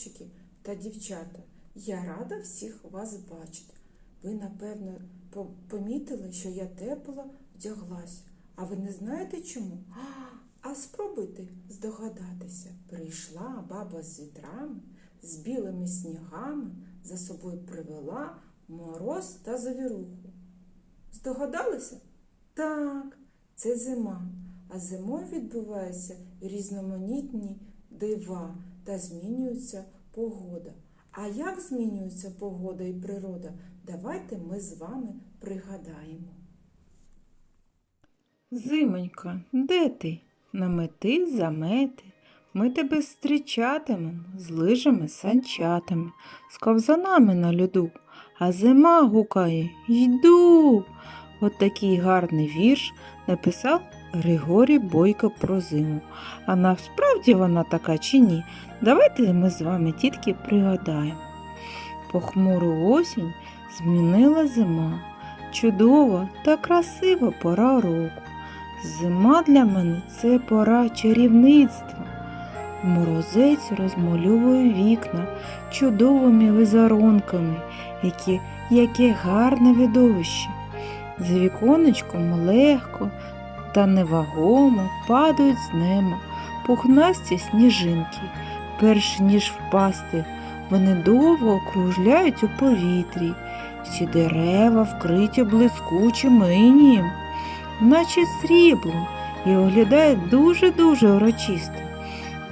хлопчики та дівчата. Я рада всіх вас бачити. Ви, напевно, помітили, що я тепло вдяглася. А ви не знаєте чому? А спробуйте здогадатися. Прийшла баба з вітрами, з білими снігами, за собою привела мороз та завіруху. Здогадалися? Так, це зима. А зимою відбуваються різноманітні дива та змінюється погода. А як змінюється погода і природа, давайте ми з вами пригадаємо. Зимонька, де ти? Намети, замети. Ми тебе зустрічатимемо з лижами, санчатами, з ковзанами на льоду. А зима гукає Йду. От такий гарний вірш написав Григорій Бойко про зиму. А насправді вона така чи ні? Давайте ми з вами тільки пригадаємо. Похмуру осінь змінила зима. Чудова та красива пора року. Зима для мене це пора чарівництва. Морозець розмальовує вікна чудовими візерунками, які, яке гарне видовище. За віконечком легко та невагомо падають з неба пухнасті сніжинки. Перш ніж впасти, вони довго окружляють у повітрі, всі дерева вкриті блискучим інієм наче сріблом, і оглядає дуже-дуже урочисто.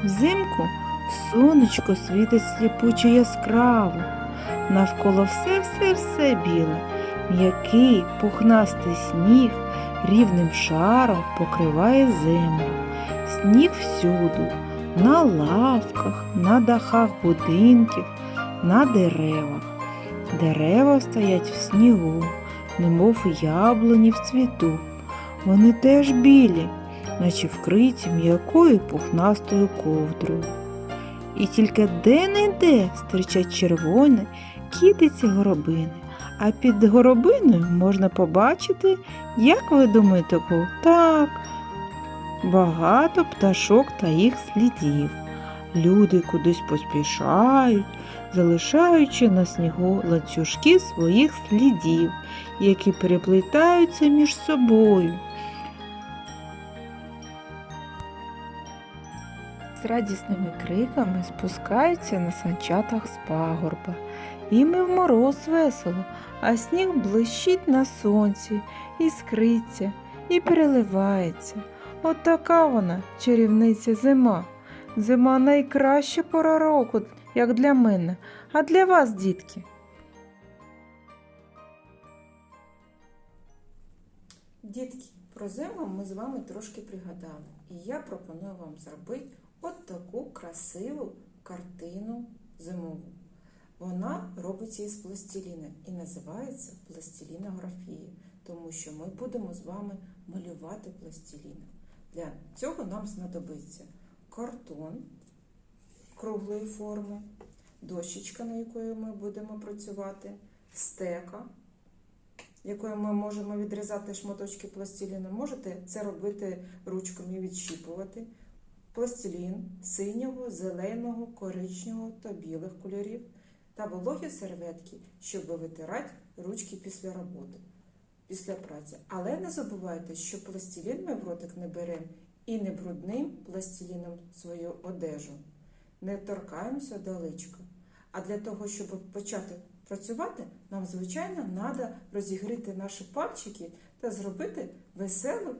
Взимку сонечко світить сліпуче яскраво, навколо все-все-все біле, м'який пухнастий сніг рівним шаром покриває землю. Сніг всюду, на лавках, на дахах будинків, на деревах. Дерева стоять в снігу, немов яблуні в цвіту. Вони теж білі, наче вкриті м'якою пухнастою ковдрою. І тільки де-не-де стрічать червоні кітиці горобини, а під горобиною можна побачити, як ви думаєте, так, багато пташок та їх слідів. Люди кудись поспішають, залишаючи на снігу ланцюжки своїх слідів, які переплітаються між собою. з радісними криками спускаються на санчатах з пагорба. Їм і в мороз весело, а сніг блищить на сонці, іскриться і переливається. От така вона, чарівниця зима. Зима найкраща пора року, як для мене, а для вас, дітки. Дітки, про зиму ми з вами трошки пригадали. І я пропоную вам зробити от таку красиву картину зимову. Вона робиться із пластиліна і називається пластилінографія, тому що ми будемо з вами малювати пластиліном. Для цього нам знадобиться картон круглої форми, дощечка, на якої ми будемо працювати, стека, якою ми можемо відрізати шматочки пластиліну. Можете це робити ручками і відщіпувати. Пластилін синього, зеленого, коричневого та білих кольорів та вологі серветки, щоб витирати ручки після роботи, після праці. Але не забувайте, що пластилін ми в ротик не беремо і не брудним пластиліном свою одежу. Не торкаємося до личка. А для того, щоб почати працювати, нам, звичайно, треба розігріти наші пальчики та зробити веселу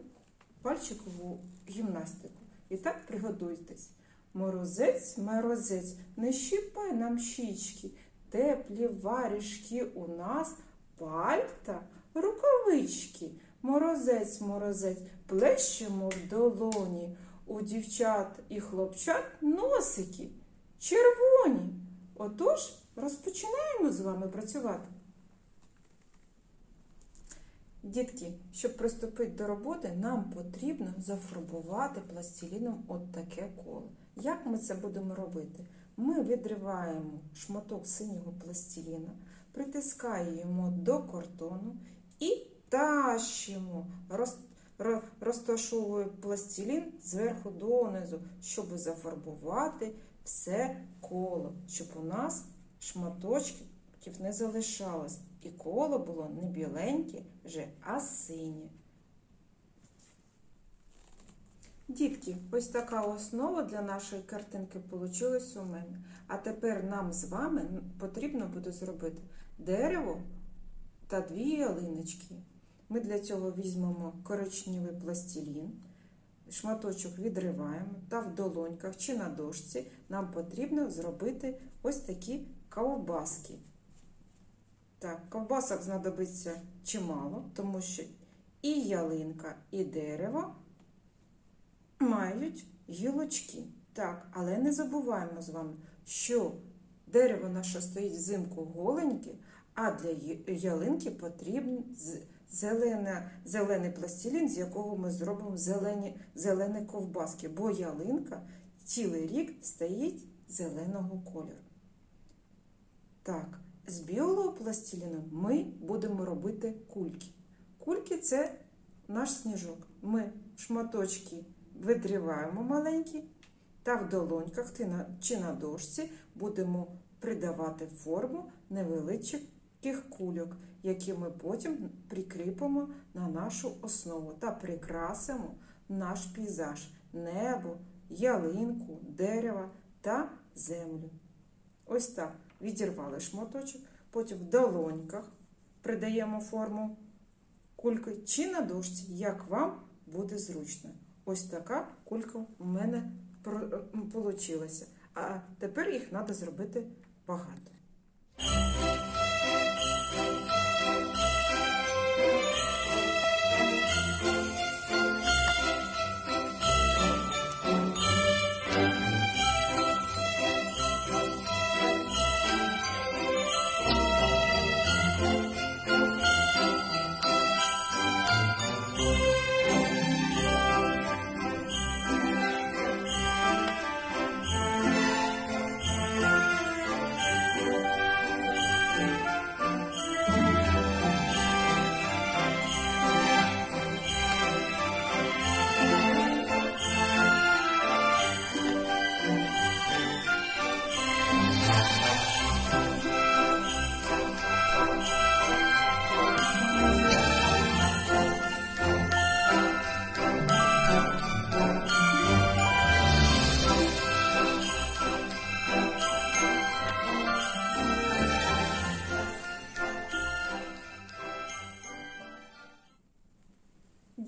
пальчикову гімнастику. І так приготуйтесь. Морозець, морозець, не щіпай нам щічки, теплі варішки у нас, пальта, рукавички. Морозець, морозець, плещемо в долоні. У дівчат і хлопчат носики червоні. Отож, розпочинаємо з вами працювати. Дітки, щоб приступити до роботи, нам потрібно зафарбувати пластиліном от таке коло. Як ми це будемо робити? Ми відриваємо шматок синього пластиліна, притискаємо до картону і тащимо, роз, розташовуємо пластилін зверху донизу, щоб зафарбувати все коло, щоб у нас шматочків не залишалось. І коло було не біленьке вже, а синє. Дітки, ось така основа для нашої картинки вийшла у мене. А тепер нам з вами потрібно буде зробити дерево та дві ялиночки. Ми для цього візьмемо коричневий пластилін, шматочок відриваємо та в долоньках чи на дошці нам потрібно зробити ось такі ковбаски. Так, ковбасок знадобиться чимало, тому що і ялинка, і дерево мають гілочки. Так, але не забуваємо з вами, що дерево наше стоїть взимку голеньке, а для ялинки потрібен з- зелене, зелений пластилін, з якого ми зробимо зелені, зелені ковбаски, бо ялинка цілий рік стоїть зеленого кольору. Так, з білого пластиліну ми будемо робити кульки. Кульки це наш сніжок. Ми шматочки видриваємо маленькі та в долоньках чи на дошці будемо придавати форму невеличких кульок, які ми потім прикріпимо на нашу основу та прикрасимо наш пейзаж, небо, ялинку, дерева та землю. Ось так відірвали шматочок, потім в долоньках придаємо форму кульки чи на дошці, як вам буде зручно. Ось така кулька у мене вийшла. А тепер їх треба зробити багато.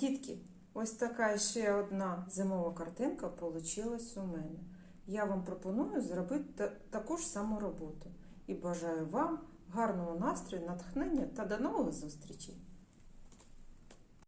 Дітки, ось така ще одна зимова картинка вийшла у мене. Я вам пропоную зробити та- таку ж саму роботу. І бажаю вам гарного настрою, натхнення та до нових зустрічей!